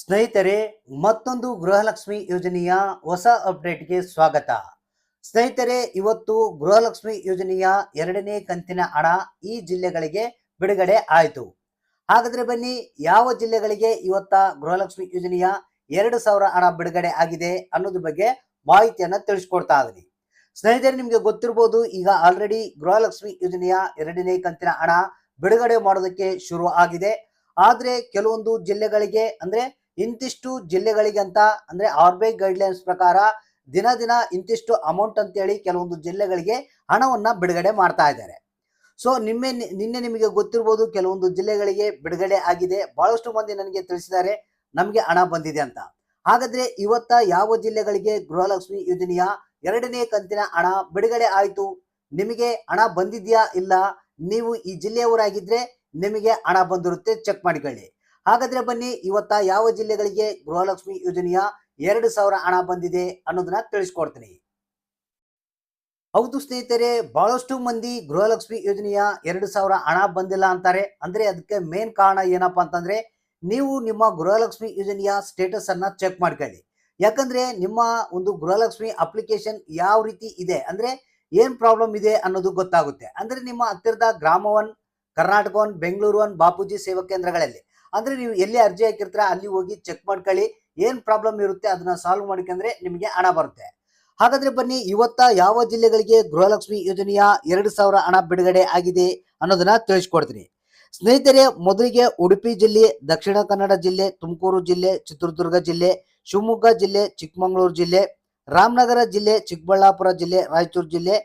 ಸ್ನೇಹಿತರೆ, ಮತ್ತೊಂದು ಗೃಹಲಕ್ಷ್ಮಿ ಯೋಜನೆಯ ಹೊಸ ಅಪ್ಡೇಟ್ಗೆ ಸ್ವಾಗತ. ಸ್ನೇಹಿತರೆ, ಇವತ್ತು ಗೃಹಲಕ್ಷ್ಮಿ ಯೋಜನೆಯ ಎರಡನೇ ಕಂತಿನ ಹಣ ಈ ಜಿಲ್ಲೆಗಳಿಗೆ ಬಿಡುಗಡೆ ಆಯಿತು. ಹಾಗಾದ್ರೆ ಬನ್ನಿ, ಯಾವ ಜಿಲ್ಲೆಗಳಿಗೆ ಇವತ್ತ ಗೃಹಲಕ್ಷ್ಮಿ ಯೋಜನೆಯ ಎರಡು ಸಾವಿರ ಹಣ ಬಿಡುಗಡೆ ಆಗಿದೆ ಅನ್ನೋದ್ರ ಬಗ್ಗೆ ಮಾಹಿತಿಯನ್ನ ತಿಳಿಸ್ಕೊಡ್ತಾ ಇದೀನಿ ಸ್ನೇಹಿತರೆ, ನಿಮ್ಗೆ ಗೊತ್ತಿರ್ಬೋದು, ಈಗ ಆಲ್ರೆಡಿ ಗೃಹಲಕ್ಷ್ಮಿ ಯೋಜನೆಯ ಎರಡನೇ ಕಂತಿನ ಹಣ ಬಿಡುಗಡೆ ಮಾಡೋದಕ್ಕೆ ಶುರು ಆಗಿದೆ. ಆದ್ರೆ, ಕೆಲವೊಂದು ಜಿಲ್ಲೆಗಳಿಗೆ, ಅಂದ್ರೆ ಇಂತಿಷ್ಟು ಜಿಲ್ಲೆಗಳಿಗೆ ಅಂತ ಅಂದ್ರೆ ಆರ್ ಬಿ ಐ ಗೈಡ್ಲೈನ್ಸ್ ಪ್ರಕಾರ ದಿನ ದಿನ ಇಂತಿಷ್ಟು ಅಮೌಂಟ್ ಅಂತೇಳಿ ಕೆಲವೊಂದು ಜಿಲ್ಲೆಗಳಿಗೆ ಹಣವನ್ನ ಬಿಡುಗಡೆ ಮಾಡ್ತಾ ಇದ್ದಾರೆ. ಸೊ ನಿನ್ನೆ ನಿನ್ನೆ ನಿಮಗೆ ಗೊತ್ತಿರ್ಬೋದು ಕೆಲವೊಂದು ಜಿಲ್ಲೆಗಳಿಗೆ ಬಿಡುಗಡೆ ಆಗಿದೆ. ಬಹಳಷ್ಟು ಮಂದಿ ನನಗೆ ತಿಳಿಸಿದ್ದಾರೆ, ನಮಗೆ ಹಣ ಬಂದಿದೆ ಅಂತ. ಹಾಗಾದ್ರೆ ಇವತ್ತ ಯಾವ ಜಿಲ್ಲೆಗಳಿಗೆ ಗೃಹಲಕ್ಷ್ಮಿ ಯೋಜನೆಯ ಎರಡನೇ ಕಂತಿನ ಹಣ ಬಿಡುಗಡೆ ಆಯಿತು? ನಿಮಗೆ ಹಣ ಬಂದಿದ್ಯಾ ಇಲ್ಲ? ನೀವು ಈ ಜಿಲ್ಲೆಯವರಾಗಿದ್ರೆ ನಿಮಗೆ ಹಣ ಬಂದಿರುತ್ತೆ ಚೆಕ್ ಮಾಡಿಕೊಳ್ಳಿ. ಹಾಗಾದ್ರೆ ಬನ್ನಿ, ಇವತ್ತ ಯಾವ ಜಿಲ್ಲೆಗಳಿಗೆ ಗೃಹಲಕ್ಷ್ಮಿ ಯೋಜನೆಯ ಎರಡು ಸಾವಿರ ಹಣ ಬಂದಿದೆ ಅನ್ನೋದನ್ನ ತಿಳಿಸ್ಕೊಡ್ತೀನಿ. ಹೌದು ಸ್ನೇಹಿತರೆ, ಬಹಳಷ್ಟು ಮಂದಿ ಗೃಹಲಕ್ಷ್ಮಿ ಯೋಜನೆಯ ಎರಡು ಸಾವಿರ ಹಣ ಬಂದಿಲ್ಲ ಅಂತಾರೆ. ಅಂದ್ರೆ ಅದಕ್ಕೆ ಮೇನ್ ಕಾರಣ ಏನಪ್ಪಾ ಅಂತಂದ್ರೆ, ನೀವು ನಿಮ್ಮ ಗೃಹಲಕ್ಷ್ಮಿ ಯೋಜನೆಯ ಸ್ಟೇಟಸ್ ಅನ್ನ ಚೆಕ್ ಮಾಡ್ಕೊಳ್ಳಿ. ಯಾಕಂದ್ರೆ ನಿಮ್ಮ ಒಂದು ಗೃಹಲಕ್ಷ್ಮಿ ಅಪ್ಲಿಕೇಶನ್ ಯಾವ ರೀತಿ ಇದೆ, ಅಂದ್ರೆ ಏನ್ ಪ್ರಾಬ್ಲಮ್ ಇದೆ ಅನ್ನೋದು ಗೊತ್ತಾಗುತ್ತೆ. ಅಂದ್ರೆ ನಿಮ್ಮ ಹತ್ತಿರದ ಗ್ರಾಮ one Karnataka one Bengaluru one Bapuji ಸೇವಾ ಕೇಂದ್ರಗಳಲ್ಲಿ. ಅಂದ್ರೆ ನೀವು ಎಲ್ಲಿ ಅರ್ಜಿ ಹಾಕಿರ್ತೀರ ಅಲ್ಲಿ ಹೋಗಿ ಚೆಕ್ ಮಾಡ್ಕೊಳ್ಳಿ. ಏನ್ ಪ್ರಾಬ್ಲಮ್ ಇರುತ್ತೆ ಅದನ್ನ ಸಾಲ್ವ್ ಮಾಡ್ಕೊಂಡ್ರೆ ನಿಮಗೆ ಹಣ ಬರುತ್ತೆ. ಹಾಗಾದ್ರೆ ಬನ್ನಿ, ಇವತ್ತ ಯಾವ ಜಿಲ್ಲೆಗಳಿಗೆ ಗೃಹಲಕ್ಷ್ಮಿ ಯೋಜನೆಯ ಎರಡು ಸಾವಿರ ಹಣ ಬಿಡುಗಡೆ ಆಗಿದೆ ಅನ್ನೋದನ್ನ ತಿಳಿಸ್ಕೊಡ್ತೀನಿ. ಸ್ನೇಹಿತರೆ, ಮೊದಲಿಗೆ ಉಡುಪಿ ಜಿಲ್ಲೆ, ದಕ್ಷಿಣ ಕನ್ನಡ ಜಿಲ್ಲೆ, ತುಮಕೂರು ಜಿಲ್ಲೆ, ಚಿತ್ರದುರ್ಗ ಜಿಲ್ಲೆ, ಶಿವಮೊಗ್ಗ ಜಿಲ್ಲೆ, ಚಿಕ್ಕಮಗಳೂರು ಜಿಲ್ಲೆ, ರಾಮನಗರ ಜಿಲ್ಲೆ, ಚಿಕ್ಕಬಳ್ಳಾಪುರ ಜಿಲ್ಲೆ, ರಾಯಚೂರು ಜಿಲ್ಲೆ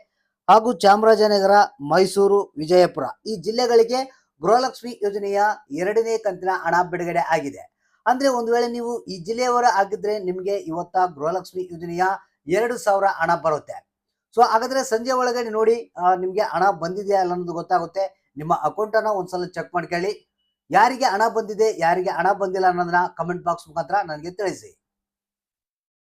ಹಾಗೂ ಚಾಮರಾಜನಗರ, ಮೈಸೂರು, ವಿಜಯಪುರ ಈ ಜಿಲ್ಲೆಗಳಿಗೆ ಗೃಹಲಕ್ಷ್ಮಿ ಯೋಜನೆಯ ಎರಡನೇ ಕಂತಿನ ಹಣ ಬಿಡುಗಡೆ ಆಗಿದೆ. ಅಂದ್ರೆ ಒಂದು ವೇಳೆ ನೀವು ಈ ಜಿಲ್ಲೆಯವರ ಆಗಿದ್ರೆ ನಿಮಗೆ ಇವತ್ತ ಗೃಹಲಕ್ಷ್ಮಿ ಯೋಜನೆಯ ಎರಡು ಸಾವಿರ ಹಣ ಬರುತ್ತೆ. ಸೊ ಹಾಗಾದ್ರೆ ಸಂಜೆ ಒಳಗಡೆ ನೋಡಿ ನಿಮಗೆ ಹಣ ಬಂದಿದೆಯಾ ಅಲ್ಲ ಅನ್ನೋದು ಗೊತ್ತಾಗುತ್ತೆ. ನಿಮ್ಮ ಅಕೌಂಟ್ ಅನ್ನ ಒಂದ್ಸಲ ಚೆಕ್ ಮಾಡ್ಕೊಳ್ಳಿ ಯಾರಿಗೆ ಹಣ ಬಂದಿದೆ, ಯಾರಿಗೆ ಹಣ ಬಂದಿಲ್ಲ ಅನ್ನೋದನ್ನ ಕಮೆಂಟ್ ಬಾಕ್ಸ್ ಮುಖಾಂತರ ನನಗೆ ತಿಳಿಸಿ.